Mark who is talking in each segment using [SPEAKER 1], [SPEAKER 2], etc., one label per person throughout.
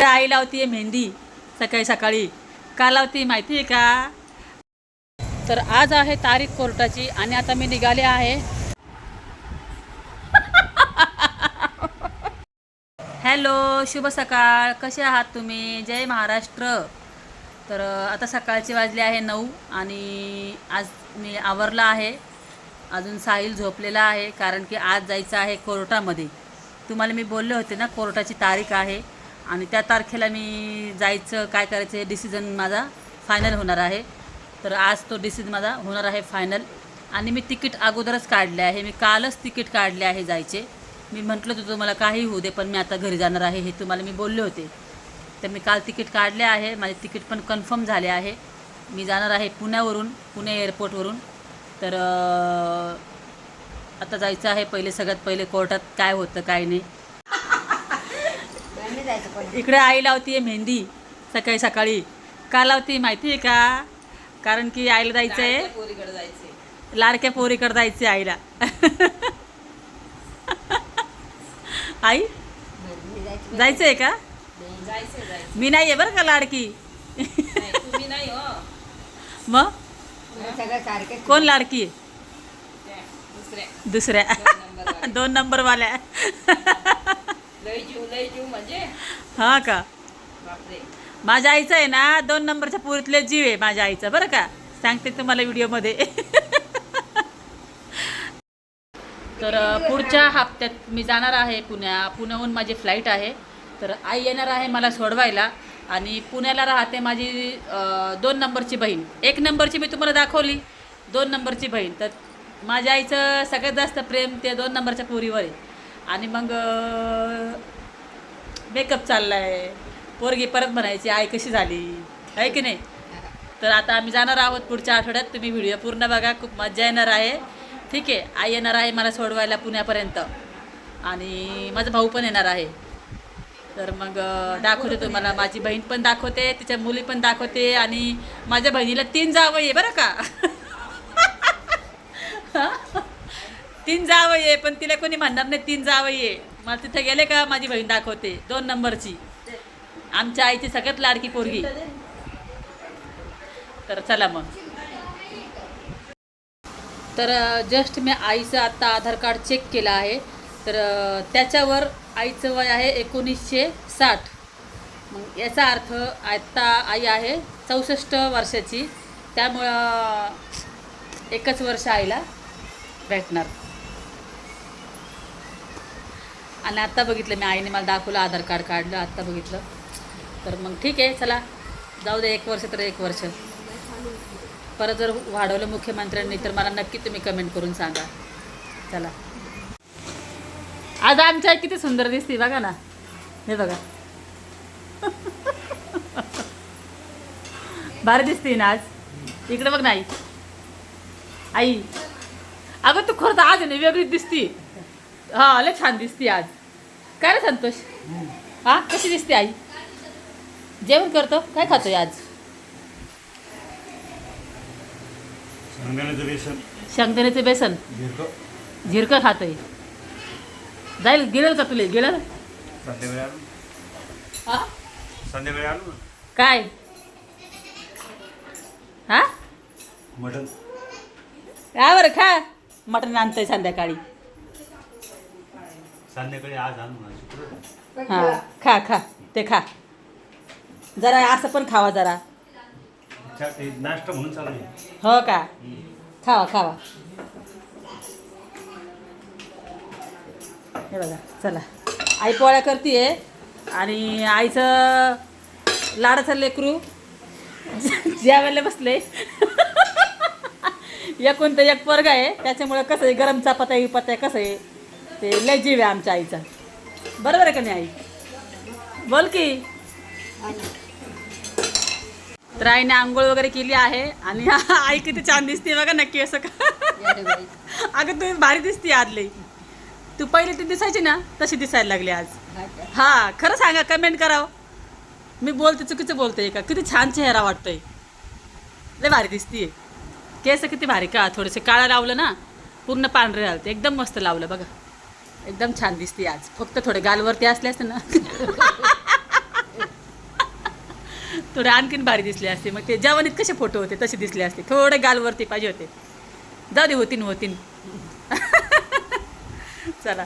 [SPEAKER 1] तर आई लावते मेहंदी सकाळी सकाळी. का लावते माहिती आहे का? तर आज आहे तारीख कोर्टाची आणि आता मी निघाले आहे. हॅलो शुभ सकाळ. कसे आहात तुम्ही? जय महाराष्ट्र. तर आता सकाळचे वाजले आहे नऊ आणि आज मी आवरला आहे. अजून साहिल झोपलेला आहे कारण की आज जायचं आहे कोर्टामध्ये. तुम्हाला मी बोलले होते ना कोर्टाची तारीख आहे. आणि त्या तारखेला मी जायचं काय करायचं हे डिसिजन माझा फायनल होणार आहे. तर आज तो डिसिजन माझा होणार आहे फायनल आणि मी तिकीट अगोदरच काढले आहे. मी कालच तिकीट काढले आहे जायचे. मी म्हटलं होतं तुम्हाला काही होऊ दे पण मी आता घरी जाणार आहे हे तुम्हाला मी बोलले होते. तर मी काल तिकीट काढले आहे. माझे तिकीट पण कन्फर्म झाले आहे. मी जाणार आहे पुण्यावरून पुणे एअरपोर्टवरून तर आता जायचं आहे पहिले सगळ्यात पहिले कोर्टात काय होतं काय नाही. इकडे आई लावतीये मेहंदी सकाळी सकाळी. का लावती माहिती आहे का? कारण की आईला जायचं आहे
[SPEAKER 2] पोरीकडे जायचे
[SPEAKER 1] लाडक्या पोरीकडे जायचे आईला. आई? जायचं आहे का?
[SPEAKER 2] जायचे जायचे
[SPEAKER 1] मी नाही आहे बरं का लाडकी.
[SPEAKER 2] हो.
[SPEAKER 1] मग? कोण लाडकी?
[SPEAKER 2] दुसऱ्या. दोन
[SPEAKER 1] नंबरवाल्या.
[SPEAKER 2] लय जीव लय जीव म्हणजे?
[SPEAKER 1] हा का?
[SPEAKER 2] बापरे.
[SPEAKER 1] माझ्या आईचं आहे ना दोन नंबरच्या पुरीतले जीव आहे माझ्या आईचा बरं का? सांगते तुम्हाला व्हिडिओमध्ये. तर पुढच्या हप्त्यात मी जाणार आहे पुण्या पुण्याहून माझी फ्लाईट आहे. तर आई येणार आहे मला सोडवायला आणि पुण्याला राहते माझी दोन नंबरची बहीण. एक नंबरची मी तुम्हाला दाखवली दोन नंबरची बहीण. तर माझ्या आईचं सगळ्यात जास्त प्रेम ते दोन नंबरच्या पोरीवर आहे. आणि मग मेकअप चालला आहे पोरगी परत म्हणायची आई कशी झाली? आहे की नाही? तर आता आम्ही जाणार आहोत पुढच्या आठवड्यात. तुम्ही व्हिडिओ पूर्ण बघा. खूप मजा येणार आहे. ठीक आहे. आई येणार आहे मला सोडवायला पुण्यापर्यंत. आणि माझा भाऊ पण येणार आहे. तर मग दाखवते तुम्हाला. माझी बहीण पण दाखवते. तिच्या मुली पण दाखवते. आणि माझ्या बहिणीला तीन जावं आहे बरं का? तीन जावं आहे पण तिला कोणी म्हणणार नाही तीन जावं आहे मला तिथे गेले का माझी बहीण दाखवते दोन नंबरची. आमच्या आईची सगळ्यात लाडकी पोरगी. तर चला मग. तर जस्ट मी आईचं आत्ता आधार कार्ड चेक केलं आहे. तर त्याच्यावर आईचं वय आहे एकोणीसशे साठ. मग याचा अर्थ आत्ता आई आहे चौसष्ट वर्षाची. त्यामुळं एकच वर्ष आईला भेटणार. आणि आत्ता बघितलं मी आईने मला दाखवलं आधार कार्ड काढलं आत्ता बघितलं. तर मग ठीक आहे चला. जाऊ दे एक वर्ष तर एक वर्ष. परत जर वाढवलं मुख्यमंत्र्यांनी तर मला नक्की तुम्ही कमेंट करून सांगा. चला. आज आमच्या आई किती सुंदर दिसते बघा ना. हे बघा. भारी दिसते ना आज. इकडे बघ नाही आई. अगं तू खरं तर आज नाही वेगळीच दिसती. हा लय छान दिसते आज. काय रे संतोष? हा कशी दिसते आई? जेवण करतो? काय खातोय आज?
[SPEAKER 3] शेंगदाण्याचं बेसन.
[SPEAKER 1] शेंगदाण्याचे बेसन?
[SPEAKER 3] झिरकं.
[SPEAKER 1] झिरकं खातोय. जाईल गेलं का तुला गेलं
[SPEAKER 3] संध्याकाळी
[SPEAKER 1] हा?
[SPEAKER 3] संध्याकाळी आलो ना.
[SPEAKER 1] काय? हा?
[SPEAKER 3] मटण.
[SPEAKER 1] या बरं खा. मटण आणतंय संध्याकाळी.
[SPEAKER 3] संध्याकाळी आज शुक्रवार.
[SPEAKER 1] हा खा. खा ते खा. जरा असं पण खावा जरा.
[SPEAKER 3] ते नाश्ता म्हणून चालू आहे.
[SPEAKER 1] हो का? खावा खावा. हे बघा चला. आई पोळ्या करते आणि आईचं लाडाचं लेकरू जेवायला बसले. एकूण तर एक पोरगा आहे त्याच्यामुळं कसं आहे? गरम चपात्या विपात्या कसं आहे? ते लय जीव आहे आमच्या आईचा. बरोबर आहे का नाही आई? बोल की. तर आईने आंघोळ वगैरे केली आहे आणि आई किती छान दिसते बघा नक्की असं का. अगं तुम्ही भारी दिसते आदले. तू पहिले ती दिसायची ना तशी दिसायला लागली आज. हा खरं सांगा कमेंट करावं. मी बोलते चुकीचं बोलते का किती छान चेहरा वाटतोय. लय भारी दिसतीये. केस किती भारी का थोडेसे काळं लावलं ना पूर्ण पांढरे झालं एकदम मस्त लावलं बघा. एकदम छान दिसते आज. फक्त थोडे गालवरती असले असते ना. थोडे आणखीन भारी दिसले असते. मग ते जवानीत कसे फोटो होते तसे दिसले असते. थोडे गालवरती पाहिजे होते. जाऊ दे होतीन होतीन. चला.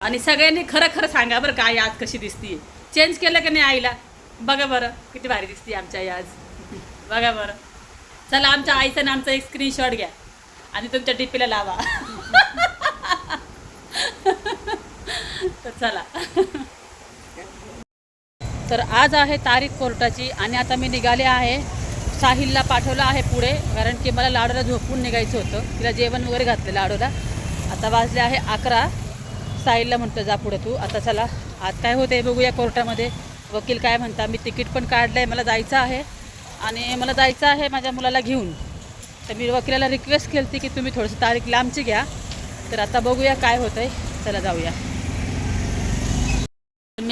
[SPEAKER 1] आणि सगळ्यांनी खरं खरं सांगा बरं का आज कशी दिसतीये. चेंज केलं की नाही आईला? बघा बरं किती भारी दिसते आमच्या आई आज. बघा बरं. चला आमच्या आईचा आणि आमचा एक स्क्रीनशॉट घ्या. आणि तुमच्या टिपीला लावा. तर चला. तर आज आहे तारीख कोर्टाची आणि आता मी निघाले आहे. साहिलला पाठवलं आहे पुढे कारण की मला लाडूला झोपून निघायचं होतं. तिला जेवण वगैरे घातलं लाडूला. आता वाजले आहे अकरा. साहिलला म्हणतो जा पुढे तू. आता चला आज काय होते बघूया कोर्टामध्ये. वकील काय म्हणता मी तिकीट पण काढलं आहे मला जायचं आहे. आणि मला जायचं आहे माझ्या मुलाला घेऊन. तर मी वकिलाला रिक्वेस्ट केली होती की तुम्ही थोडंसं तारीख लांबची घ्या. तर आता बघूया काय होतं आहे चला जाऊया.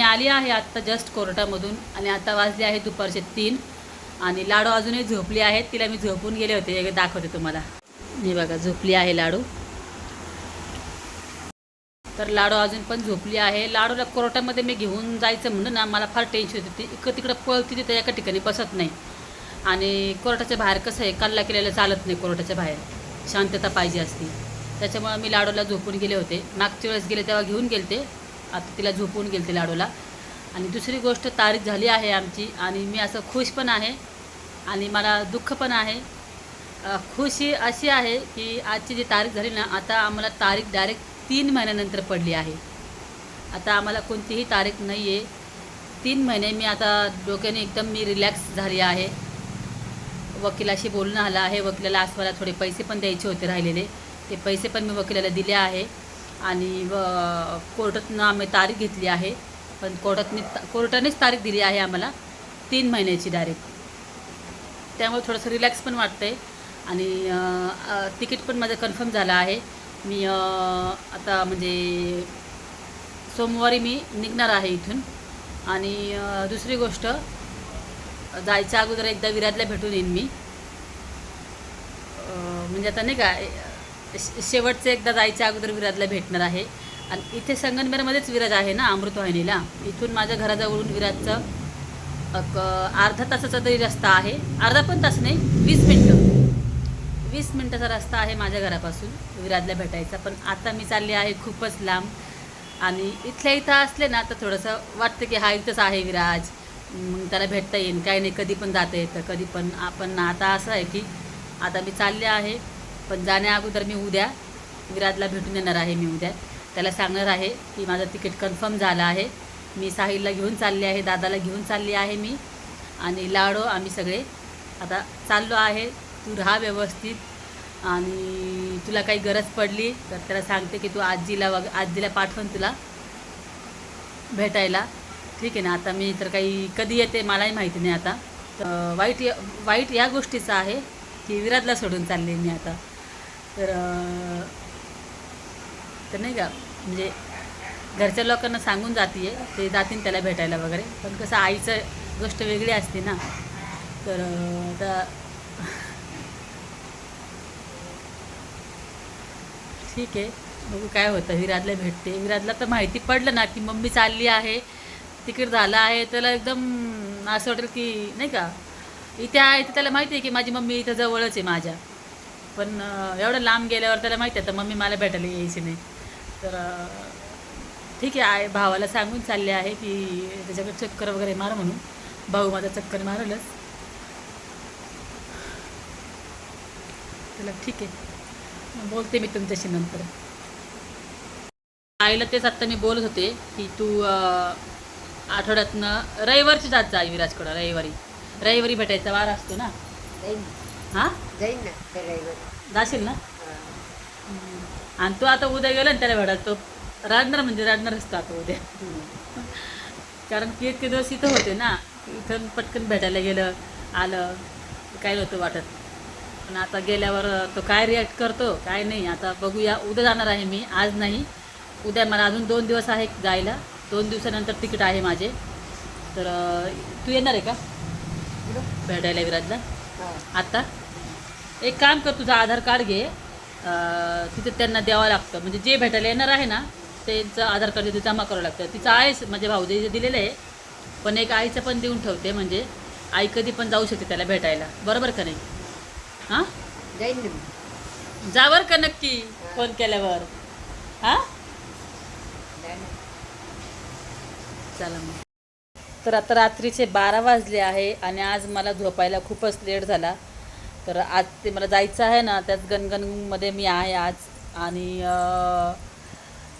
[SPEAKER 1] मी आली आहे आत्ता जस्ट कोर्टामधून आणि आता वाजले आहे दुपारचे तीन. आणि लाडू अजूनही झोपली आहेत. तिला मी झोपून गेले होते. एक दाखवते तुम्हाला. मी बघा झोपली आहे लाडू. तर लाडू अजून पण झोपली आहे. लाडूला कोर्टामध्ये मी घेऊन जायचं म्हणून ना मला फार टेन्शन होती ती इकडं तिकडं पळती तिथे एका ठिकाणी बसत नाही. आणि कोर्टाच्या बाहेर कसं आहे कल्ला केलेलं चालत नाही कोर्टाच्या बाहेर. शांतता पाहिजे असती. त्याच्यामुळं मी लाडूला झोपून गेले होते. मागच्या वेळेस गेले तेव्हा घेऊन गेले ते आता तिला झोपून गेलते लाडूला. आणि दुसरी गोष्ट तारीख झाली आहे आमची आणि मी असं खुश पण आहे आणि मला दुःख पण आहे. खुशी अशी आहे की आजची जी तारीख झाली ना आता आम्हाला तारीख डायरेक्ट तीन महिन्यानंतर पडली आहे. आता आम्हाला कोणतीही तारीख नाही आहे तीन महिने मी आता डोक्याने एकदम मी रिलॅक्स झाली आहे. वकिलाशी बोलणं आलं आहे. वकिलाला आज मला थोडे पैसे पण द्यायचे होते राहिलेले. ते पैसे पण मी वकिलाला दिले आहे. आणि व कोर्टातनं आम्ही तारीख घेतली आहे. पण कोर्टातनी कोर्टानेच तारीख दिली आहे आम्हाला. तीन महिन्याची डायरेक्ट. त्यामुळे थोडंसं रिलॅक्स पण वाटतं आहे आणि तिकीट पण माझं कन्फर्म झालं आहे. मी आता म्हणजे सोमवारी मी निघणार आहे इथून. आणि दुसरी गोष्ट जायच्या अगोदर एकदा विराजला भेटून येईन मी. म्हणजे आता नाही का शेवटचं एकदा जायच्या अगोदर विराजला भेटणार आहे. आणि इथे संगमनेरमध्येच विराज आहे ना अमृतवाहिनीला इथून माझ्या घराजवळून विराजचं क अर्धा तासाचा तरी रस्ता आहे. अर्धा पण तास नाही वीस मिनटं. वीस मिनटाचा रस्ता आहे माझ्या घरापासून विराजला भेटायचा. पण आता मी चालली आहे खूपच लांब. आणि इथल्या इथं असले ना तर थोडंसं वाटतं की हा इथंच आहे विराज. मग त्याला भेटता येईल काही नाही कधी पण जाता येतं कधी पण. आपण आता असं आहे की आता मी चालले आहे. पण जाण्या अगोदर मी उद्या विराजला भेटून येणार आहे मी उद्या. त्याला सांगणार आहे की माझं तिकीट कन्फर्म झालं आहे. मी साहिलला घेऊन चालले आहे दादाला घेऊन चालली आहे मी. आणि लाडो आम्ही सगळे आता चाललो आहे. तू राहा व्यवस्थित. आणि तुला काही गरज पडली तर त्याला सांगते की तू आजीला वग आजीला पाठवून तुला भेटायला. ठीक आहे ना आता मी तर काही कधी येते मलाही माहिती नाही आता. तर वाईट या- वाईट या गोष्टीचं आहे की विराजला सोडून चालले मी आता. तर तर नाही का म्हणजे घरच्या लोकांना सांगून जाते ते जातीन त्याला भेटायला वगैरे. पण कसं आईचं गोष्ट वेगळी असते ना. तर आता ठीक आहे. बघू काय होतं. विराजला भेटते. विराजला तर माहिती पडलं ना की मम्मी चालली आहे तिकीट झालं आहे. त्याला एकदम असं वाटेल की नाही का इथे आहे तर त्याला माहिती आहे की माझी मम्मी इथं जवळच आहे माझ्या. पण एवढं लांब गेल्यावर त्याला माहिती आहे तर मम्मी मला भेटायला यायची नाही. तर ठीक आहे आय भावाला सांगून चालले आहे की त्याच्याकडे चक्कर वगैरे मार म्हणून. भाऊ माझा चक्कर मारलंच. चला ठीक आहे. मग बोलते मी तुमच्याशी नंतर. आईला तेच आत्ता मी बोलत होते की तू आठवड्यातनं रविवारची जात जा विराजकडं रविवारी. रविवारी भेटायचा वार असतो ना? हां?
[SPEAKER 4] जाईन ना त्या रविवारी
[SPEAKER 1] जाशील ना. आणि तू आता उद्या गेला ना त्याला भेटायला तो रडणार म्हणजे रडणार असतो आता उद्या. कारण की इतके दिवस इथं होते ना. इथं पटकन भेटायला गेलं आलं काय नव्हतं वाटत. पण आता गेल्यावर तो काय रिॲक्ट करतो काय नाही. आता बघूया उद्या जाणार आहे मी आज नाही. उद्या मला अजून दोन दिवस आहे जायला. दोन दिवसानंतर तिकीट आहे माझे. तर तू येणार आहे का? भेटायला विराजला. आता एक काम कर तुझं आधार कार्ड घे. तिथे त्यांना द्यावं लागतं. म्हणजे जे भेटायला येणार आहे ना त्यांचं आधार कार्ड तिथे जमा करावं लागतं. तिचं आहे माझ्या भाऊजीचं दिलेलं आहे. पण एक आईचं पण देऊन ठेवते म्हणजे आई कधी पण जाऊ शकते त्याला भेटायला. बरोबर का नाही? हां?
[SPEAKER 4] जाईन.
[SPEAKER 1] जावर का नक्की फोन केल्यावर. हां. चला मग. तर आता रात्रीचे बारा वाजले आहे आणि आज मला झोपायला खूपच लेट झाला. तर आज ते मला जायचं आहे ना त्याच गणगणमध्ये मी आहे आज. आणि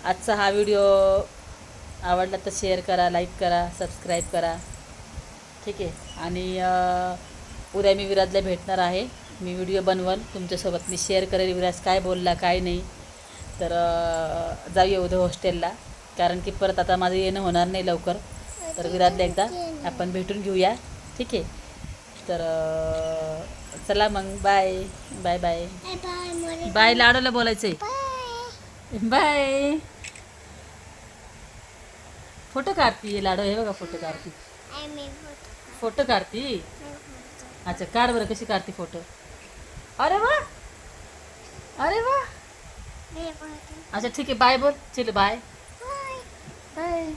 [SPEAKER 1] आजचा हा व्हिडिओ आवडला तर शेअर करा लाईक करा सबस्क्राईब करा. ठीक आहे. आणि उद्या मी विराजला भेटणार आहे. मी व्हिडिओ बनवल. तुमच्यासोबत मी शेअर करेल विराज काय बोलला काय नाही. तर जाऊया उद्या हॉस्टेलला. कारण की परत आता माझं येणं होणार नाही लवकर. तर विराजला एकदा आपण भेटून घेऊया. ठीक आहे? तर चला मग. बाय बाय बाय बाय लाडूला बोलायचं आहे बाय फोटो काढती लाडू. हे बघा फोटो काढती फोटो काढती अच्छा काढ बरं कशी काढती फोटो. अरे वा! अरे वा! अच्छा ठीक आहे. बाय बोल. चल बाय बाय